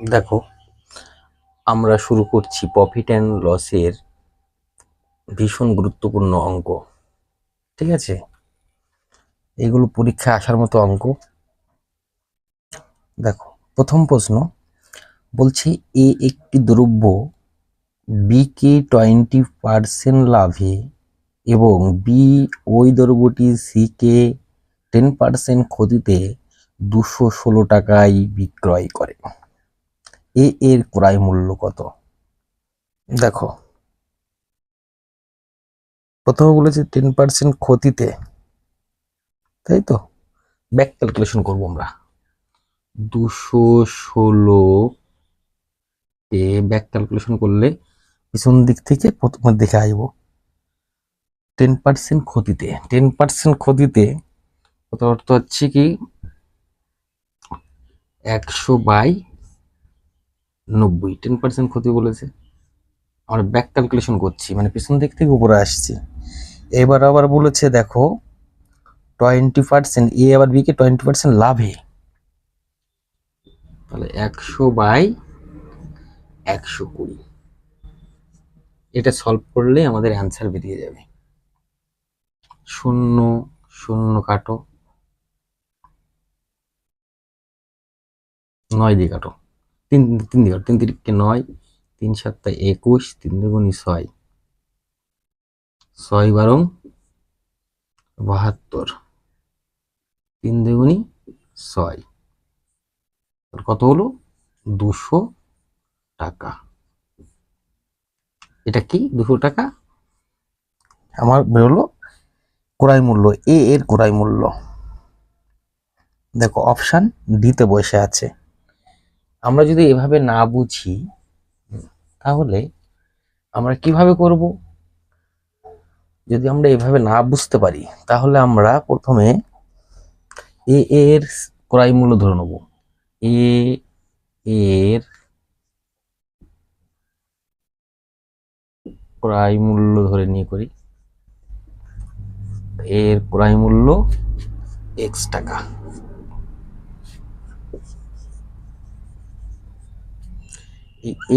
দেখো, আমরা শুরু করছি প্রফিট অ্যান্ড লসের ভীষণ গুরুত্বপূর্ণ অঙ্ক, ঠিক আছে? এগুলো পরীক্ষায় আসার মতো অঙ্ক। দেখো, প্রথম প্রশ্ন, বলছি এ একটি দ্রব্য বি কে টোয়েন্টি পার্সেন্ট লাভে এবং বি ওই দ্রব্যটি সি কে টেন পার্সেন্ট ক্ষতিতে দুশো ষোলো টাকায় বিক্রয় করে। এ এর ক্রয় মূল্য কত? দেখো। প্রথমে বলেছে টেন পার্সেন্ট ক্ষতিতে। তাই তো? ব্যাক ক্যালকুলেশন করব আমরা। দুশো ষোলো এ ব্যাক ক্যালকুলেশন করলে পিছন দিক থেকে প্রথমে দেখে আসব। টেন পার্সেন্ট ক্ষতিতে। টেন পার্সেন্ট ক্ষতিতে কত অর্থ হচ্ছে কি? একশো বাই নব্বই টেন পার্সেন্ট ক্ষতি বলেছে। আমরা ব্যাক ক্যালকুলেশন করছি মানে পিছন দিক থেকে উপরে আসছি। এবার আবার বলেছে, দেখো টোয়েন্টি পার্সেন্ট এ আবার বিকে টোয়েন্টি পার্সেন্ট লাভে। তাহলে একশো বাই একশো কুড়ি। এটা সলভ করলে আমাদের অ্যান্সার বেরিয়ে যাবে। শূন্য শূন্য কাটো। নয় দিয়ে কাটো। তিন তিন দিয়ে কাটো তিন তিরিখকে নয়, তিন সাতটা একুশ, তিন দুগুণি ছয়। ছয় বারং বাহাত্তর। তিন দুগুণি ছয়। কত হলো? দুশো টাকা। এটা কি? দুশো টাকা? আমার বেরোলো ক্রয় মূল্য, এ এর ক্রয় মূল্য। দেখো, অপশান ডিতে বসে আছে। আমরা যদি এভাবে না বুঝি, তাহলে আমরা কীভাবে করব? যদি আমরা এভাবে না বুঝতে পারি, তাহলে আমরা প্রথমে এ এর ক্রয় মূল্য ধরে নেব। এ এর ক্রয় মূল্য ধরে নিয়ে করি। এর ক্রয় মূল্য এক্স টাকা।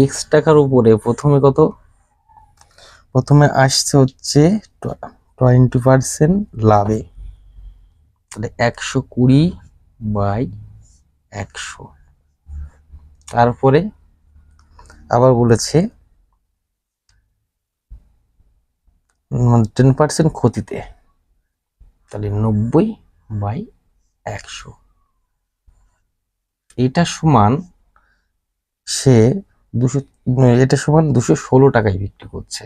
এক্স টাকার উপরে প্রথমে কত? প্রথমে আসছে হচ্ছে টোয়েন্টি পার্সেন্ট লাভে। তাহলে একশো কুড়ি বাই একশো। তারপরে আবার বলেছে টেন পার্সেন্ট ক্ষতিতে। তাহলে নব্বই বাই একশো। এটা সমান সে দুশো এটা সমান দুশো ষোলো টাকায় বিক্রি করছে।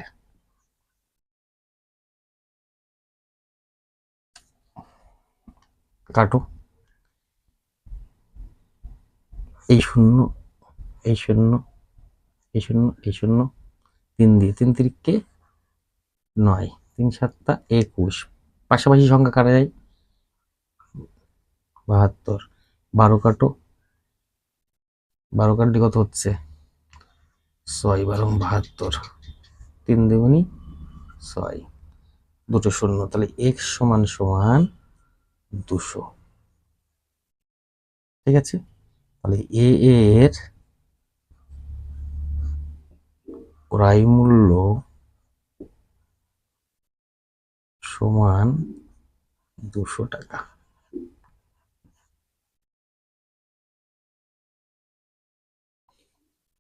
কাটো। এই শূন্য এই শূন্য এই শূন্য এই শূন্য, তিন দিয়ে তিন তিরিখকে নয়, তিন সাতটা একুশ। পাশাপাশি সংখ্যা কাটা যায়। বাহাত্তর। বারো কাটো। বারো কাটলে কত হচ্ছে? ছয় বারো বাহাত্তর। তিন দুগুনি ছয়। দুটো শূন্য, তাহলে এক সমান সমান দুশো। ঠিক আছে? তাহলে এ এর ক্রয় মূল্য সমান দুশো টাকা।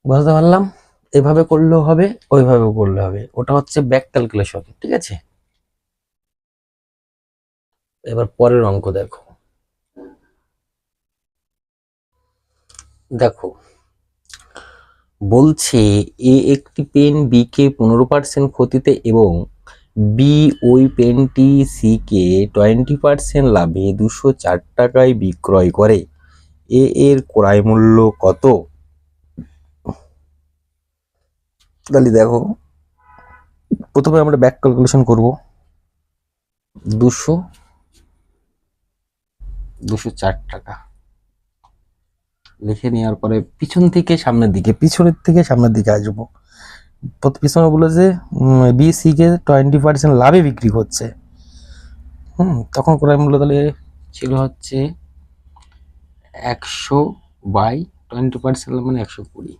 বুঝতে পারলাম? এভাবে করলেও হবে, ওইভাবেও করলে হবে। ওটা হচ্ছে ব্যাক ক্যালকুলেশন ঠিক আছে? এবার পরের অঙ্ক দেখো। দেখো, বলছে এ একটি পেন বি কে পনেরো পার্সেন্ট ক্ষতিতে এবং বি ওই পেনটি সি কে টোয়েন্টি পার্সেন্ট লাভে দুশো চার টাকায় বিক্রয় করে। এ এর ক্রয় মূল্য কত? তাহলে দেখো, প্রথমে আমরা ব্যাক ক্যালকুলেশন করব। দুশো দুশো চার টাকা। লিখে নেওয়ার পরে পিছন থেকে সামনের দিকে, পিছনের থেকে সামনের দিকে আসব। পিছনে বলেছে বিসি কে টোয়েন্টি পার্সেন্ট লাভে বিক্রি করছে হুম, তখন ক্রয় মূল্য তাহলে ছিল হচ্ছে একশো বাই টোয়েন্টি পার্সেন্ট মানে একশো কুড়ি।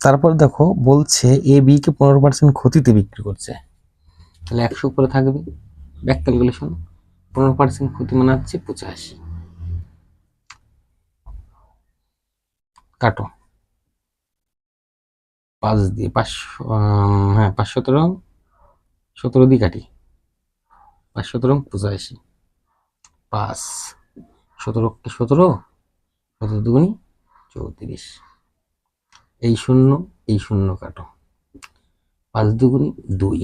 তারপর দেখো বলছে এ বি কে পনেরো পার্সেন্ট ক্ষতিতে বিক্রি করছে। তাহলে একশো উপরে থাকবে। ব্যাক ক্যালকুলেশন, পনেরো পার্সেন্ট ক্ষতি মানে হচ্ছে পঁচাশি। কাটো। পাঁচ দিয়ে পাঁচশো হ্যাঁ পাঁচ সতেরো সতেরো দিয়ে কাটি। পাঁচ সতেরো, পঁচাশি। পাঁচ, সতেরো সতেরো সতেরো দুগুনি চৌত্রিশ। এই শূন্য এই শূন্য কাটো। পাঁচ দুগুনি দুই।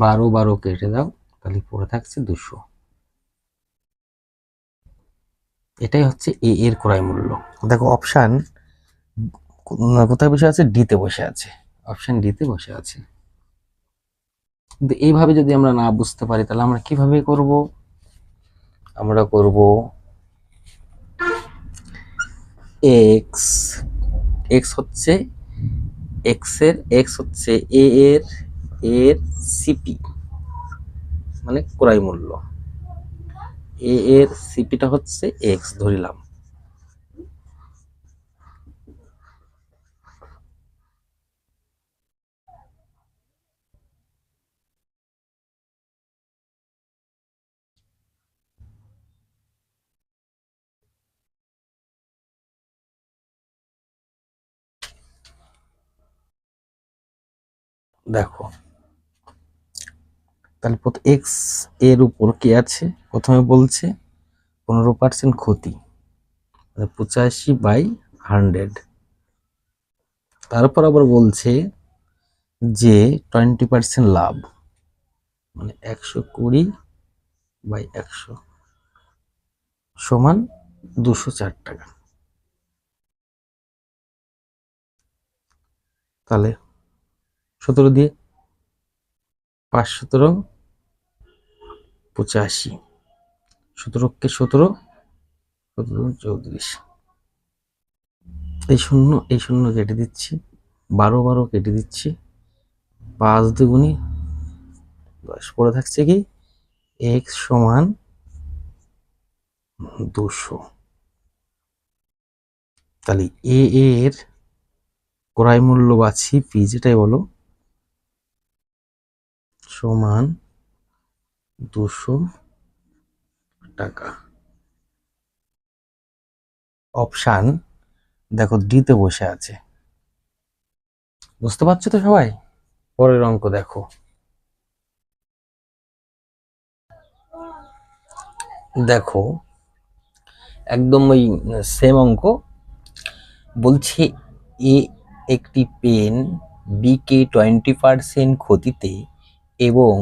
বারো বারো কেটে দাও তাহলে পড়ে থাকছে দুশো। এটাই হচ্ছে এ এর ক্রয় মূল্য। দেখো অপশান কোথায় বসে আছে? ডিতে বসে আছে। অপশান ডিতে বসে আছে। কিন্তু এইভাবে যদি আমরা না বুঝতে পারি তাহলে আমরা কীভাবে করব? আমরা করব এক্স এক্স হচ্ছে এক্সের এক্স হচ্ছে এ এর এর সিপি মানে ক্রয় মূল্য এ এর সিপিটা হচ্ছে এক্স ধরিলাম। দেখো। তাহলে এক্সের উপর কি আছে? প্রথমে বলছে পনেরো পার্সেন্ট ক্ষতি। পঁচাশি বাই হান্ড্রেড তারপর আবার বলছে যে টোয়েন্টি পার্সেন্ট লাভ। মানে একশো কুড়ি বাই একশো সমান দুশো চার টাকা। তাহলে সতেরো দিয়ে পাঁচ সতেরো, পঁচাশি। সতেরোকে সতেরো সতেরো চৌত্রিশ। এই শূন্য এই শূন্য কেটে দিচ্ছি। বারো বারো কেটে দিচ্ছি। পাঁচ দুগুনি দশ পড়ে থাকছে কি? এক্স সমান দুশো। তাহলে এ এর ক্রয় মূল্য বা সিপি যেটাই বলো সমান দুশো টাকা। অপশান, দেখো ডিতে বসে আছে। বুঝতে পারছ তো সবাই? পরের অঙ্ক দেখো। দেখো, একদম ওই সেম অঙ্ক। বলছে এ একটি পেন বিকে টোয়েন্টি পার্সেন্ট ক্ষতিতে এবং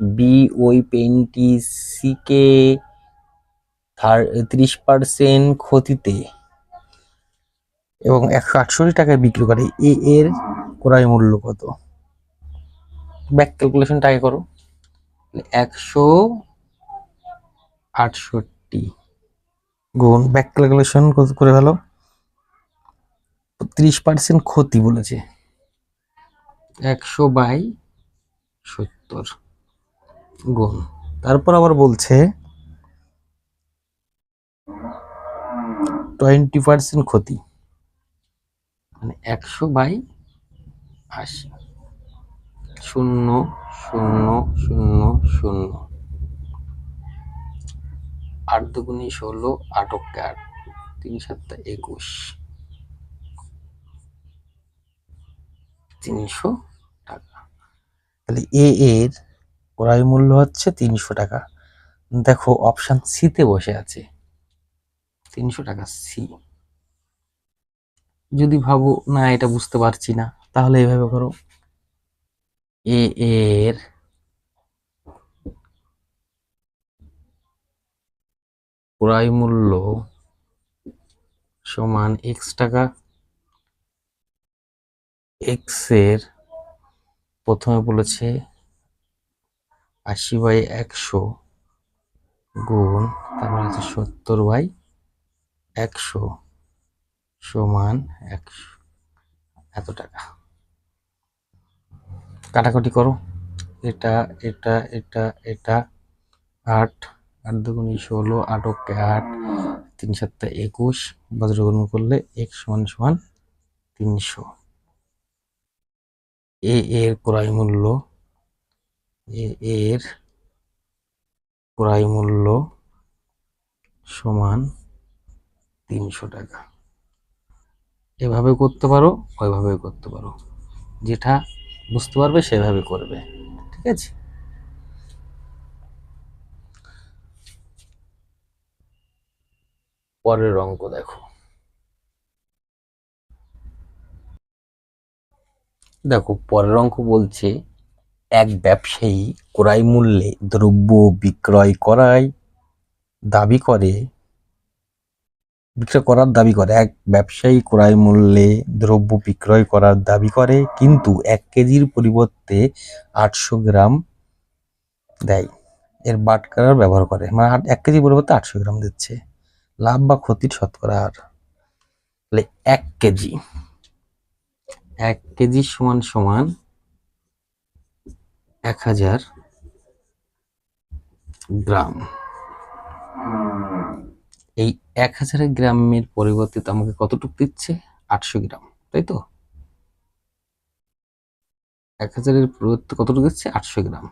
বি ওই পেনটি সিকে ত্রিশ পার্সেন্ট ক্ষতিতে। এবং একশো আটষট্টি টাকায় বিক্রি করে। এ এর ক্রয় মূল্য কত? ব্যাক ক্যালকুলেশনটা আগে করো। একশো আটষট্টি গুণ ব্যাক ক্যালকুলেশন করে ফেলো ত্রিশ পার্সেন্ট ক্ষতি বলেছে। একশো বাই সত্তর। গুণ। তারপর আবার বলছে টোয়েন্টি পার্সেন্ট ক্ষতি। মানে একশো বাই আশি। শূন্য শূন্য শূন্য শূন্য। আট দুগুণি ষোলো আটকে আট। তিন সাতটা একুশ। তিনশো তাহলে এ এর ক্রয় মূল্য হচ্ছে তিনশো টাকা। দেখো অপশান সিতে বসে আছে। তিনশো টাকা সি যদি ভাবো, না, এটা বুঝতে পারছি না, তাহলে এভাবে করো। এ এর ক্রয় মূল্য সমান এক্স টাকা। এক্সের প্রথমে বলেছে আশি বাই একশো গুণ তারপর আছে সত্তর বাই একশো সমান একশো। এত টাকা। কাটাকাটি করো। এটা এটা এটা এটা, আট আট দুগুণি ষোলো, আট অক্কে আট, তিন সাতটা একুশ বজ্রগুণ করলে এক সমান সমান তিনশো। এ এর ক্রয় মূল্য, এ এর ক্রয় মূল্য সমান তিনশো টাকা। এভাবে করতে পারো, ওইভাবে করতে পারো। যেটা বুঝতে পারবে, সেভাবে করবে। ঠিক আছে? পরের অঙ্ক দেখো। দেখো, পরের অঙ্ক বলছে, এক ব্যবসায়ী ক্রয় মূল্যে দ্রব্য বিক্রয় করায় দাবি করে, বিক্রয় করার দাবি করে। এক ব্যবসায়ী ক্রয় মূল্যে দ্রব্য বিক্রয় করার দাবি করে, কিন্তু এক কেজির পরিবর্তে আটশো গ্রাম দেয়। এর বাটকারার ব্যবহার করে মানে এক কেজির পরিবর্তে আটশো গ্রাম দিচ্ছে। লাভ বা ক্ষতির শতকরা তাহলে এক কেজি। এক কেজি সমান সমান এক হাজার গ্রাম। এই এক হাজার গ্রামের পরিবর্তে আমাকে কতটুকু দিচ্ছে? আটশো গ্রাম, তাই তো? এক হাজারের পরিবর্তে কতটুকু দিচ্ছে? আটশো গ্রাম।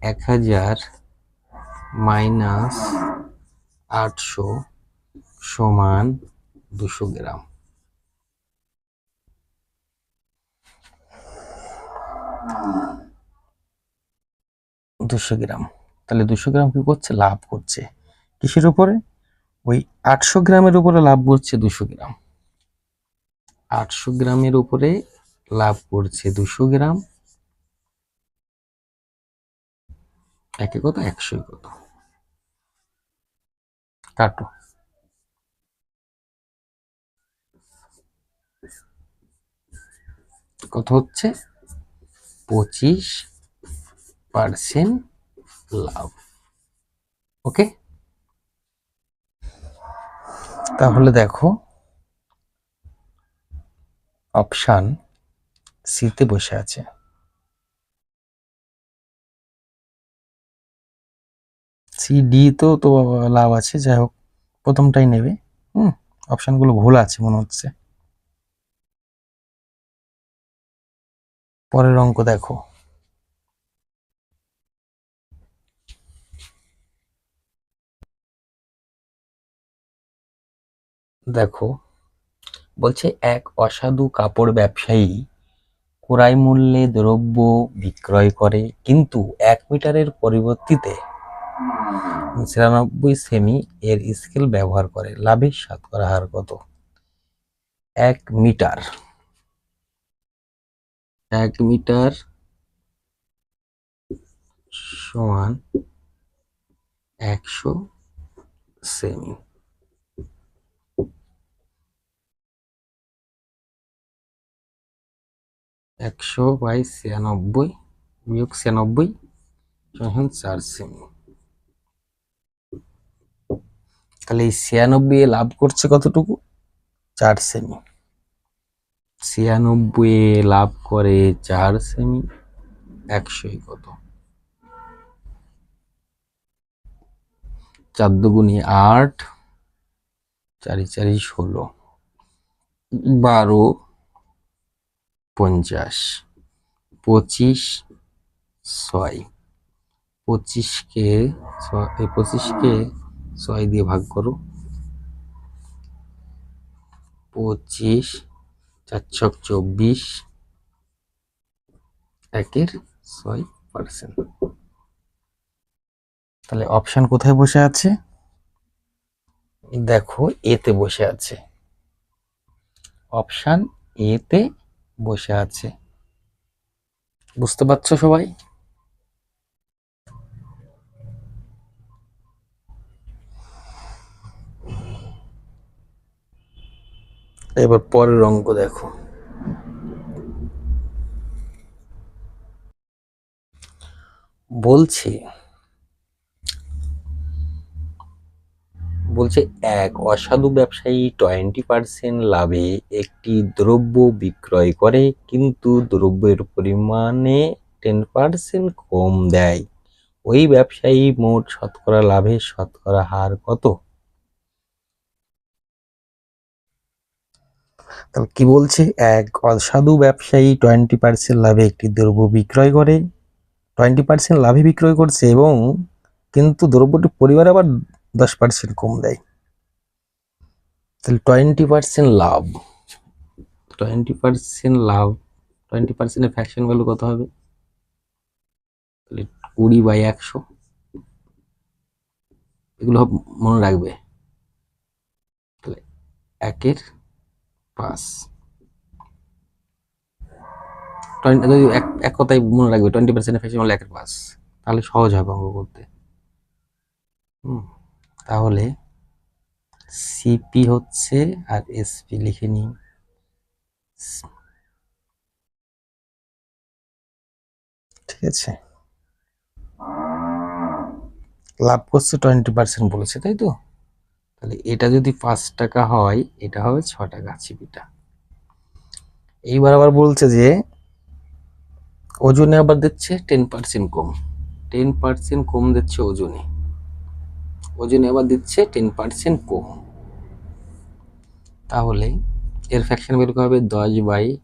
এক হাজার মাইনাস আটশো সমান দুশো গ্রাম। দুশো গ্রাম। তাহলে দুশো গ্রাম কি করছে? লাভ করছে। কিসের উপরে? ওই আটশো গ্রামের উপরে লাভ করছে দুশো গ্রাম। আটশো গ্রামের উপরে লাভ করছে দুশো গ্রাম। একে কত? একশো কত? কাটো। কত হচ্ছে? পঁচিশ পার্সেন্ট লাভ। ওকে? তাহলে দেখো, অপশান সিতে বসে আছে। সি, ডি তো তো লাভ আছে, যাই হোক, প্রথমটাই নেবে। হুম, অপশানগুলো ভুল আছে মনে হচ্ছে। পরের অঙ্ক দেখো। দেখো, বলছে এক অসাধু কাপড় ব্যবসায়ী ক্রয় মূল্যে দ্রব্য বিক্রয় করে, কিন্তু এক মিটারের পরিবর্তিতে ছিয়ানব্বই সেমি এর স্কেল ব্যবহার করে। লাভের শতকরা হার কত? এক মিটার। এক মিটার সমান একশো সেমি। একশো বাই ছিয়ানব্বই বিয়োগ ছিয়ানব্বই সমান চার সেমি। তাহলে এই ছিয়ানব্বই লাভ করছে কতটুকু? চার সেমি। ছিয়ানব্বই লাভ করে চার সেমি একশোই কত? চার দুগুনি আট, চারি চারি ষোলো, বারো, পঞ্চাশ, পঁচিশ, ছয়। পঁচিশকে ছয় পঁচিশকে ছয় দিয়ে ভাগ করো। পঁচিশ চার ছক চব্বিশ একের ছয় পার্সেন্ট তাহলে অপশন কোথায় বসে আছে? দেখো এতে বসে আছে। অপশান এতে বসে আছে। বুঝতে পারছ সবাই? এবার পরের অঙ্ক দেখো। বলছে বলছে, এক অসাধু ব্যবসায়ী টোয়েন্টি পার্সেন্ট লাভে একটি দ্রব্য বিক্রয় করে, কিন্তু দ্রব্যের পরিমাণে টেন পার্সেন্ট কম দেয়। ওই ব্যবসায়ী মোট শতকরা লাভের শতকরা হার কত? তাহলে কি বলছে? এক অসাধু ব্যবসায়ী টোয়েন্টি পার্সেন্ট লাভে একটি দ্রব্য বিক্রয় করে। টোয়েন্টি পার্সেন্ট লাভে বিক্রয় করছে এবং কিন্তু দ্রব্যটি পরিবার আবার দশ পার্সেন্ট কম দেয়। তাহলে টোয়েন্টি পার্সেন্ট লাভ। টোয়েন্টি পার্সেন্ট লাভ। টোয়েন্টি পার্সেন্টের ফ্যাকশন ভ্যালু কত হবে? তাহলে কুড়ি বাই একশো। এগুলো মনে রাখবে। তাহলে একের পাঁচ যদি এক কথায় মনে রাখবে টোয়েন্টি পার্সেন্ট ফ্যাকশন হলে একের পাঁচ তাহলে সহজ হবে অঙ্ক করতে। তাহলে সিপি হচ্ছে আর এসপি লিখে নিই। ঠিক আছে? লাভ করছে টোয়েন্টি পার্সেন্ট বলেছে, তাই তো? তাহলে এটা যদি পাঁচ টাকা হয়, এটা হবে ছ টাকা সিপিটা এইবার আবার বলছে যে, ওজনে আবার দিচ্ছে টেন পার্সেন্ট কম। টেন পার্সেন্ট কম দিচ্ছে ওজনে। ওজনে আবার দিচ্ছে টেন পার্সেন্ট কম। তাহলে এর ফ্যাকশন বের হবে দশ বাই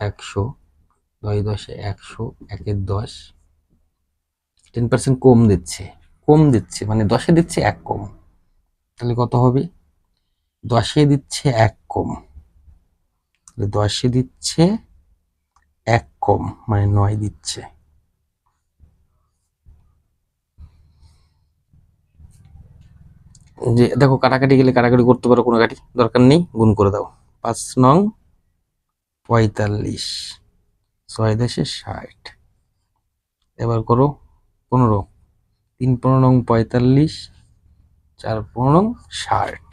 একশো। দশ দশে একশো একের দশ। টেন পার্সেন্ট কম দিচ্ছে। কম দিচ্ছে মানে দশে দিচ্ছে এক কম। তাহলে কত হবে? দশে দিচ্ছে এক কম। দশে দিচ্ছে এক কম মানে নয় দিচ্ছে। যে দেখো কাটাকাটি গেলে কাটাকাটি করতে পারো, কোনো কাটি দরকার নেই, গুণ করে দাও। পাঁচ নং পঁয়তাল্লিশ, ছয় দেশে ষাট। এবার করো পনেরো। তিন পনেরো নং পঁয়তাল্লিশ চার পনেরো ষাট।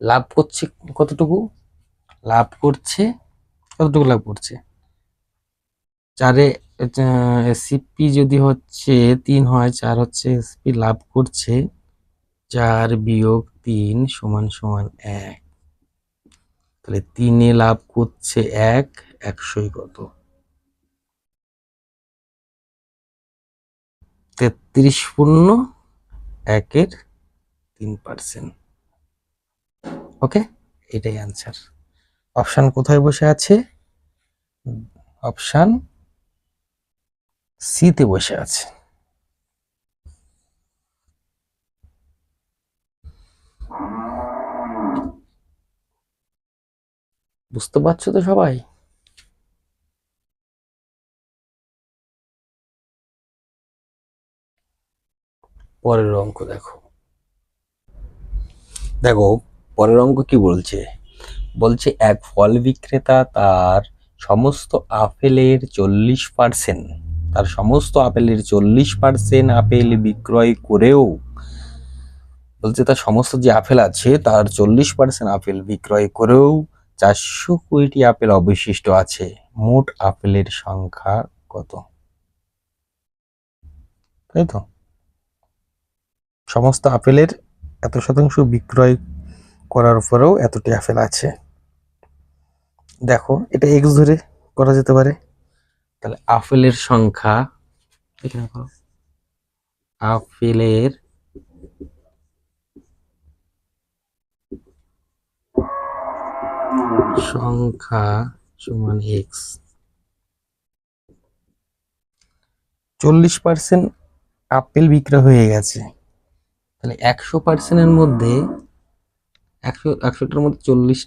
লাভ করছে কতটুকু? লাভ করছে, কতটুকু লাভ করছে? চারে সিপি যদি হচ্ছে তিন হয়, চার হচ্ছে এসপি লাভ করছে চার বিয়োগ তিন সমান সমান এক। তাহলে তিনে লাভ করছে এক, একশোই কত? তেত্রিশ পূর্ণ একের তিন পার্সেন্ট ওকে এটাই অ্যান্সার অপশান কোথায় বসে আছে? অপশান সিতে বসে আছে। বুঝতে পারছ তো সবাই? পরের অঙ্ক দেখো। দেখো, পরের অঙ্ক কি বলছে? বলছে এক ফল বিক্রেতা তার সমস্ত আপেলের চল্লিশ পার্সেন্ট, তার সমস্ত আপেলের চল্লিশ পার্সেন্ট আপেল বিক্রয় করেও, বলছে তার সমস্ত যে আপেল আছে তার চল্লিশ পার্সেন্ট আপেল বিক্রয় করেও চারশো কুড়িটি আপেল অবশিষ্ট আছে। মোট আপেলের সংখ্যা কত? তাই তো? সমস্ত আপেলের এত শতাংশ বিক্রয় করার পরেও এতটি আপেল আছে। দেখো এটা এক্স ধরে করা যেতে পারে। তাহলে আপেলের সংখ্যা এখানে করো। আপেলের সংখ্যা সমান এক্স চল্লিশ পার্সেন্ট আপেল বিক্রয় হয়ে গেছে। তাহলে একশো পার্সেন্টের মধ্যে একশো, একশোটার মধ্যে চল্লিশ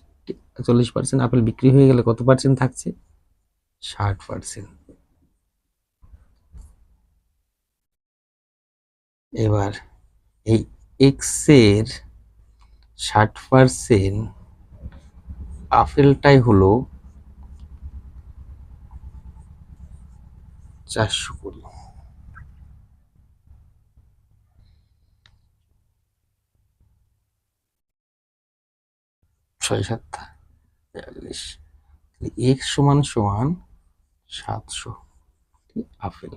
চল্লিশ পার্সেন্ট আপেল বিক্রি হয়ে গেলে কত পার্সেন্ট থাকছে? ষাট পার্সেন্ট এবার এই এক্সের ষাট পার্সেন্ট আপেলটাই হলো চারশো কুড়ি। ছয় সাতটা। বিয়াল্লিশ। এক্স সমান সমান সাতশো। আপেল।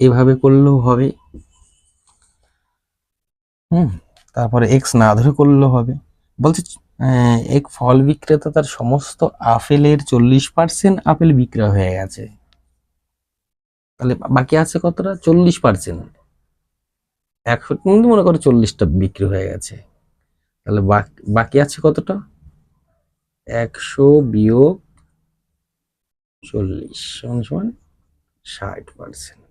এভাবে করলেও হবে। হুম, তারপরে এক্স না ধরে করলেও হবে। বলছে এক ফল বিক্রেতা তার সমস্ত আপেলের চল্লিশ পার্সেন্ট আপেল বিক্রয় হয়ে গেছে। তাহলে বাকি আছে কতটা? চল্লিশ পার্সেন্ট একশো কিন্তু মনে করো চল্লিশটা বিক্রি হয়ে গেছে। তাহলে বাক- আছে কতটা? একশো বিয়োগ চল্লিশ সমান ষাট পার্সেন্ট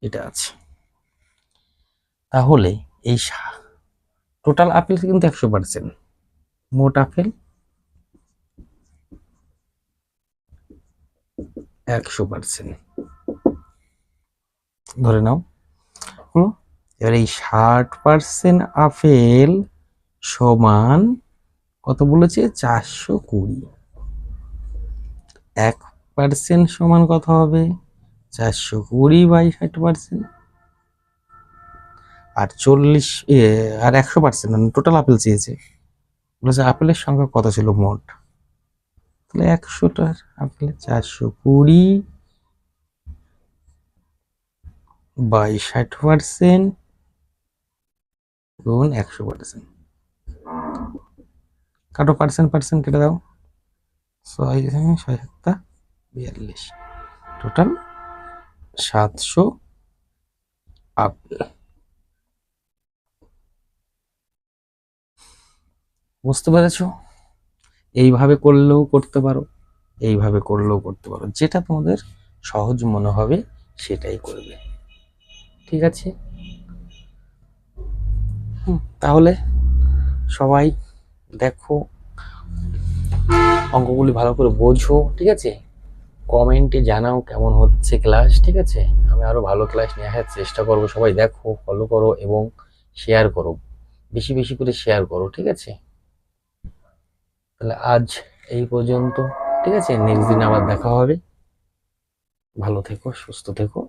এটা আছে। তাহলে এই টোটাল আপেল কিন্তু একশো পার্সেন্ট মোট আপেল একশো পার্সেন্ট ধরে নাও। হুম এবার এই ষাট পার্সেন্ট আপেল সমান কত বলেছে? চারশো কুড়ি। এক পার্সেন্ট সমান কত হবে? চারশো কুড়ি বাই ষাট পার্সেন্ট আর চল্লিশ আর একশো পার্সেন্ট মানে টোটাল আপেল চেয়েছে। বলেছে আপেলের সংখ্যা কত ছিল মোট? তাহলে একশোটার আপেল চারশো কুড়ি বাই ষাট পার্সেন্ট গুণ একশো পার্সেন্ট কাটো পার্সেন্ট পার্সেন্ট কেটে দাও। ছয় ছয় সাতটা বিয়াল্লিশ। টোটাল সাতশো আপেল বুঝতে পেরেছ? এইভাবে করলেও করতে পারো, এইভাবে করলেও করতে পারো। যেটা তোমাদের সহজ মনে হবে সেটাই করবে। ঠিক আছে? তাহলে সবাই দেখো, অঙ্কগুলি ভালো করে বোঝো, ঠিক আছে? কমেন্টে জানাও কেমন হচ্ছে ক্লাস ঠিক আছে? আমি আরও ভালো ক্লাস নিয়ে আসার চেষ্টা করব। সবাই দেখো ফলো করো এবং শেয়ার করো। বেশি বেশি করে শেয়ার করো, ঠিক আছে? তাহলে আজ এই পর্যন্ত, ঠিক আছে? নেক্সট দিন আবার দেখা হবে। ভালো থেকো, সুস্থ থেকো।